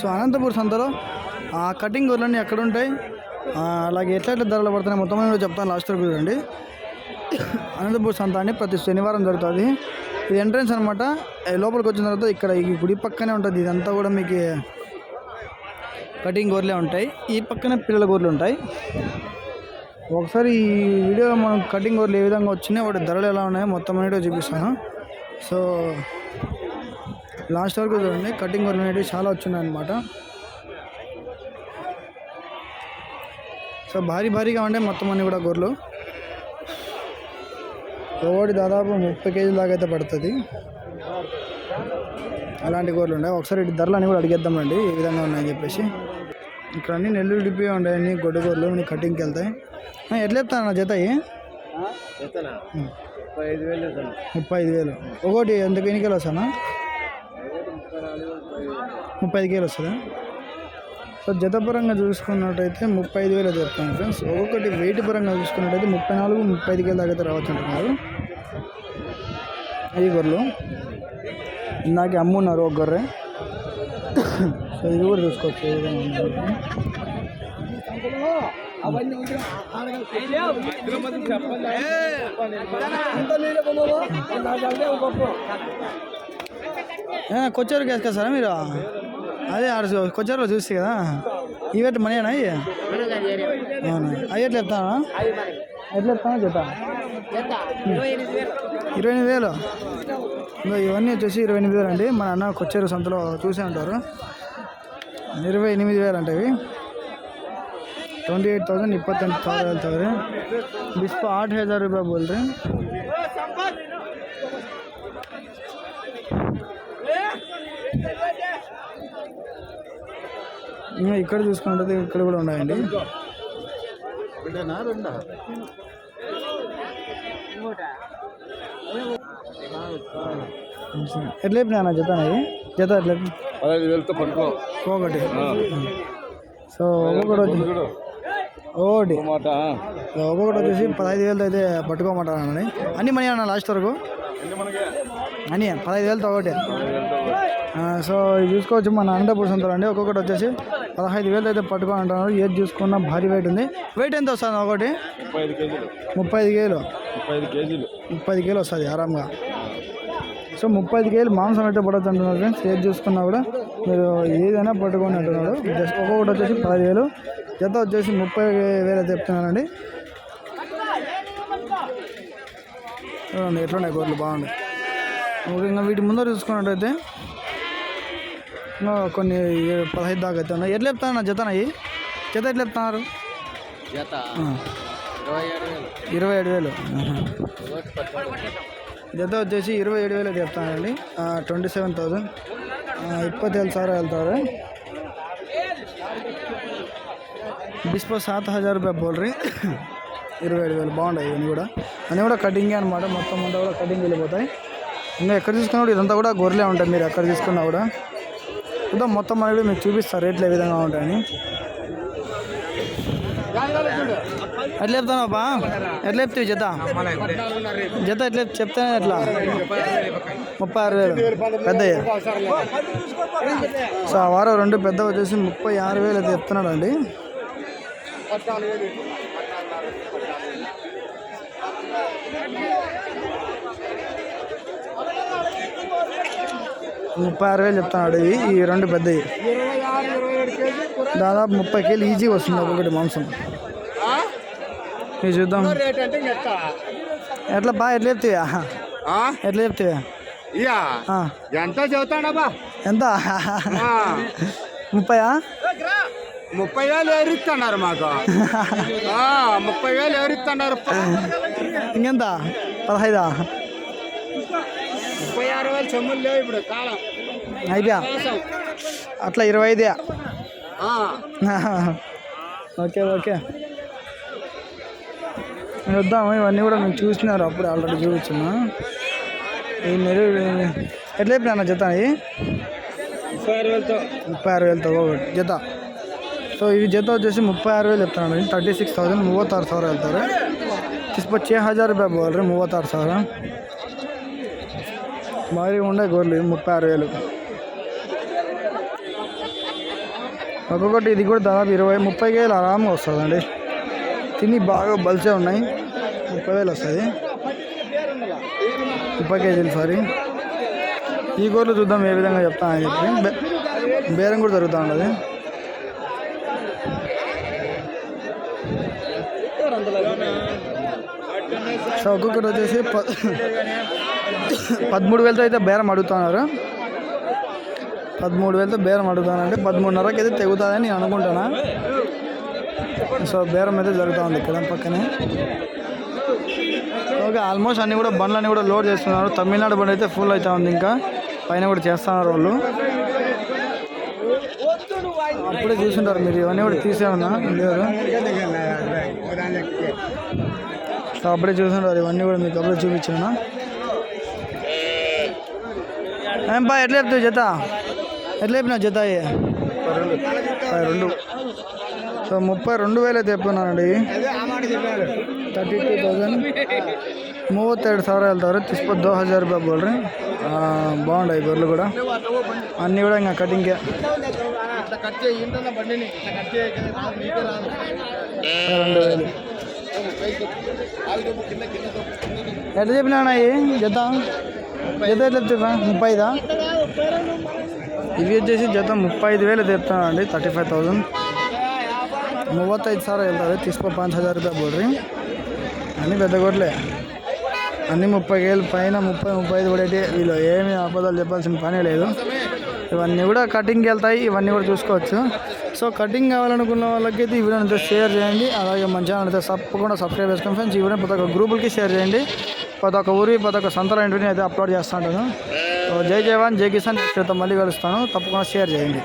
So Anantapur సంతలో ఆ cutting గొర్రెలన్నీ ఎక్కడ ఉంటాయి అలాగే ఎట్లా ఎట్లా ధరలు పడుతున్నాయి మొత్తం అన్ని కూడా చెప్తాను లాస్ట్ వరకు చూడండి. అనంతపూర్ సంత అని ప్రతి శనివారం జరుగుతుంది. ఇది ఎంట్రన్స్ అనమాట లోపలికి వచ్చిన తర్వాత ఇక్కడ ఈ గుడి పక్కనే ఉంటుంది. ఇదంతా కూడా మీకు కటింగ్ గొర్రెలే ఉంటాయి. ఈ పక్కనే పిల్లల గొర్రెలు ఉంటాయి. ఒకసారి ఈ వీడియోలో మనం కటింగ్ గొర్రెలు ఏ విధంగా వచ్చినాయి వాటి ధరలు ఎలా ఉన్నాయో మొత్తం అనేది చూపిస్తాను. సో లాస్ట్ వరకు చూడండి. కటింగ్ గొర్రెలు అనేవి చాలా వచ్చినాయి అనమాట సో భారీ భారీగా ఉండే మొత్తం అన్ని కూడా గొర్రెలు. ఒకటి దాదాపు ముప్పై కేజీల దాకా అయితే పడుతుంది. అలాంటి గొర్రెలు ఉన్నాయి. ఒకసారి ఇటు ధరలు అని కూడా అడిగేద్దామండి ఏ విధంగా ఉన్నాయని చెప్పేసి. ఇక్కడ అన్ని నెల్లూరు డిపి అన్ని గొడ్డు గొర్రెలు అన్ని కటింగ్కి వెళ్తాయి. ఎట్లా చెప్తాను? నా జత? ముప్పై ఐదు వేలు. ఒకటి ఎంత ఎన్ని కిలో వస్తానా ముప్పై ఐదు కేలు వస్తుందా? సో జత పరంగా చూసుకున్నట్టయితే ముప్పై ఐదు వేలు చెప్తాను ఫ్రెండ్స్. ఒక్కొక్కటి వెయిట్ పరంగా చూసుకున్నట్టయితే ముప్పై నాలుగు ముప్పై ఐదు కేలు దాకా అయితే రావచ్చు అంటున్నారు ఈ గొర్రెలు. ఇందాకే అమ్మున్నారు ఒక గొర్రె. సో ఇది కూడా చూసుకోవచ్చు ఏ విధంగా కొచ్చారు మీరు? అదే ఆడ కొంచెం చూస్తే కదా. ఈవెంట్ మనీ ఇవి అవునా. అవి ఎట్లా చెప్తానా ఎట్లా చెప్తానా చెప్తా ఇరవై ఎనిమిది వేలు. ఇంకా ఇవన్నీ వచ్చేసి ఇరవై ఎనిమిది వేలు అండి. మన అన్న కొచ్చేరు సంతలో చూసే ఉంటారు. ఇరవై ఎనిమిది వేలు అంటే ఇవి. ట్వంటీ ఎయిట్ థౌసండ్ ಇಪ್ಪತ್ತೆಂಟು ಸಾವಿರ ಹೇಳ್ತಾವ್ರಿ ಬಿಸ್ಪು ಆಟ್ ಹಜಾರ್ ರೂಪಾಯಿ ಬೋಲ್ರಿ ఇంకా ఇక్కడ చూసుకుంటే ఇక్కడ కూడా ఉన్నాయండి. ఎట్లా చెప్పినా జత అన్నది జత ఎట్లా ఒకటి. సో ఒక్కొక్కటి మాట ఒక్కొక్కటి వచ్చేసి పదహైదు వేలతో అయితే పట్టుకోమంటానండి అన్ని మనీ అన్న లాస్ట్ వరకు? అని పదహైదు వేలతో ఒకటి. సో ఇది చూసుకోవచ్చు మన అనంతపూర్ సంతలో అండి. ఒక్కొక్కటి వచ్చేసి పదహైదు వేలతో అయితే పట్టుకొని అంటున్నారు ఏది చూసుకున్నా భారీ వెయిట్ ఉంది. వెయిట్ ఎంత వస్తుంది ఒకటి? ముప్పై ఐదు కేజీలు. ముప్పై ఐదు కేలు ముప్పై ఐదు కేజీలు వస్తుంది ఆరాంగా. సో ముప్పై ఐదు కేలు మాంసం అయితే పడవచ్చు అంటున్నారు ఫ్రెండ్స్. ఏది చూసుకున్నా కూడా మీరు ఏదైనా పట్టుకొని అంటున్నాడు జస్ట్ ఒక్కొక్కటి వచ్చేసి పదహైదు వేలు. జత వచ్చేసి ముప్పై వేలు చెప్తున్నానండి చూడండి ఎట్లున్నాయి గొర్రెలు బాగున్నాయి. ఓకే ఇంకా వీటి ముందర చూసుకున్నట్టయితే కొన్ని పదహైదు దాకా అయితే ఉన్నాయి. ఎట్లా చెప్తాను నా జత అయ్యి? జత ఎట్లా చెప్తున్నారు? ఇరవై ఏడు వేలు. జత వచ్చేసి ఇరవై ఏడు వేలు చెప్తానండి ట్వంటీ సెవెన్ థౌజండ్ ఇప్పత్తేళ్ళు సార్ వెళ్తారు? బిస్పో సాత్ హజార్ రూపాయ బోల్ రీ. ఇరవై ఏడు వేలు బాగుంటాయి ఇవన్నీ కూడా. అన్నీ కూడా కటింగే అనమాట మొత్తం అంతా కూడా కటింగ్ వెళ్ళిపోతాయి. ఇంకా ఎక్కడ చూసుకున్నా కూడా ఇదంతా కూడా గొర్రెలే ఉంటాయి. మీరు ఎక్కడ తీసుకున్నా కూడా. చూద్దాం మొత్తం అనేది మీకు చూపిస్తారు రేట్లు ఏ విధంగా ఉంటాయని. ఎట్లా చెప్తాను బా ఎట్లా చెప్తావు జత? జత ఎట్లా చెప్తానే ఎట్లా? ముప్పై ఆరు వేలు. పెద్దయ్య. సో ఆ వారం రెండు పెద్ద వచ్చేసి ముప్పై ఆరు వేలు అయితే చెప్తున్నాడు అండి ముప్పై ఆరు వేలు చెప్తున్నాడు. ఇవి ఈ రెండు పెద్దవి దాదాపు ముప్పై కేలు ఈజీగా వస్తుంది ఒక్కొక్కటి మాంసం. ఇది చూద్దాం. ఎట్లా బా ఎట్లా చెప్తావా? ఎట్లా చెప్తావా? ఎంత చెబుతాడబ్బా ఎంత? ముప్పయా? ముప్పై వేలు ఎవరిస్తున్నారు మాకు? ముప్పై వేలు ఎవరిస్తున్నారు? ఇంకెంత? పదహైదా? ముప్పై ఆరు వేలు సొమ్ములు లేవు ఇప్పుడు కాలం. అయిపోయా? అట్లా ఇరవై ఐదే ఓకే ఓకే. వద్దాము ఇవన్నీ కూడా మేము చూసినారు అప్పుడు ఆల్రెడీ చూపించున్నా ఈ మీరు ఎట్లా చెప్పినా జత ముప్పై ఆరు వేలతో. ముప్పై ఆరు వేలతో జత. సో ఈ జత వచ్చేసి ముప్పై ಆರು ವೇಲು ಇರ್ತಾನೆ ತರ್ಟಿ ಸಿಕ್ಸ್ ತೌಸಂಡ್ ಮೂವತ್ತಾರು ಸಾವಿರ ಹೇಳ್ತಾರೆ ಇಸ್ಪ ಛೇ ಹಜಾರ್ ರೂಪಾಯಿ ಬೋಲ್ರಿ ಮೂವತ್ತಾರು ಸಾವಿರ ಭಾರಿ ఉండే గోర్లు ఇవి ముప్పై ఆరు వేలు ఒక్కొక్కటి ఇది కూడా దాదాపు ఇరవై ముప్పై వేలు ఆరామ్గా వస్తుందండి తిని బాగా బలిసే ఉన్నాయి ముప్పై వేలు వస్తుంది ముప్పై కేజీలు సారీ ఈ గోర్లు చూద్దాం ఏ విధంగా చెప్తానని చెప్పి బే- బేరం కూడా జరుగుతూ ఉండదు సో ఒక్కొక్కటి వచ్చేసి ప- పదమూడు వేలతో అయితే బేరం అడుగుతున్నారు. పదమూడు వేలతో బేరం అడుగుతానంటే పదమూడున్నరకి అయితే తెగుతుందని నేను అనుకుంటున్నా సో బేరం అయితే జరుగుతూ ఉంది ఇక్కడ పక్కనే. ఓకే ఆల్మోస్ట్ అన్ని కూడా బండ్లన్నీ కూడా లోడ్ చేస్తున్నారు. తమిళనాడు బండి అయితే ఫుల్ అవుతా ఉంది ఇంకా. పైన కూడా చేస్తున్నారు వాళ్ళు. అప్పుడే చూసుంటారు మీరు ఇవన్నీ కూడా తీసే ఉన్నా లేరు సో అప్పుడే చూసుంటారు ఇవన్నీ కూడా మీకు అప్పుడే చూపించాను ఏం బా ఎట్లా చెప్తావు జత ఎట్లా చెప్పినా జత అయ్యి ముప్పై రెండు సో ముప్పై రెండు వేలు అయితే చెప్తున్నానండి ತರ್ಟಿ ಟೂ ತೌಸಂಡ್ ಮೂವತ್ತೆರಡು ಸಾವಿರ ಹೇಳ್ತಾವ್ರೆ ತಿಸ್ಪ దో హజార్ రూపాయలు ఎంత ఎట్లా చెప్పినా జత? జత ఎట్లా చెప్పా ముప్పైదా? ఇవి వచ్చేసి జత ముప్పై ఐదు వేలు చెప్తాను అండి థర్టీ ఫైవ్ థౌజండ్ మూవత్తైదు సార్ వెళ్తుంది తీసుకో పాంచ్ హజార్ రూపాయ పోడ్రి అన్నీ పెద్ద కోట్లే. అన్నీ ముప్పై వేలు పైన ముప్పై ముప్పై ఐదు కూడా అయితే వీళ్ళు ఏమి ఆపదాలు చెప్పాల్సిన పని లేదు. ఇవన్నీ కూడా కటింగ్కి వెళ్తాయి. ఇవన్నీ కూడా చూసుకోవచ్చు. సో కటింగ్ కావాలనుకున్న వాళ్ళకైతే ఈ వీడియోని అయితే షేర్ చేయండి. అలాగే మన ఛానల్ అయితే తప్పకుండా సబ్స్క్రైబ్ చేసుకోండి ఫ్రెండ్స్ ఈ వీడియో ప్రతి ఒక్క గ్రూపులకి షేర్ చేయండి. ప్రతి ఒక్క ఊరి ప్రతి ఒక్క సంతల ఇంటిని అయితే అప్లోడ్ చేస్తూ ఉంటాను. సో జై జవాన్ జై కిసాన్ మళ్ళీ కలుస్తాను. తప్పకుండా షేర్ చేయండి.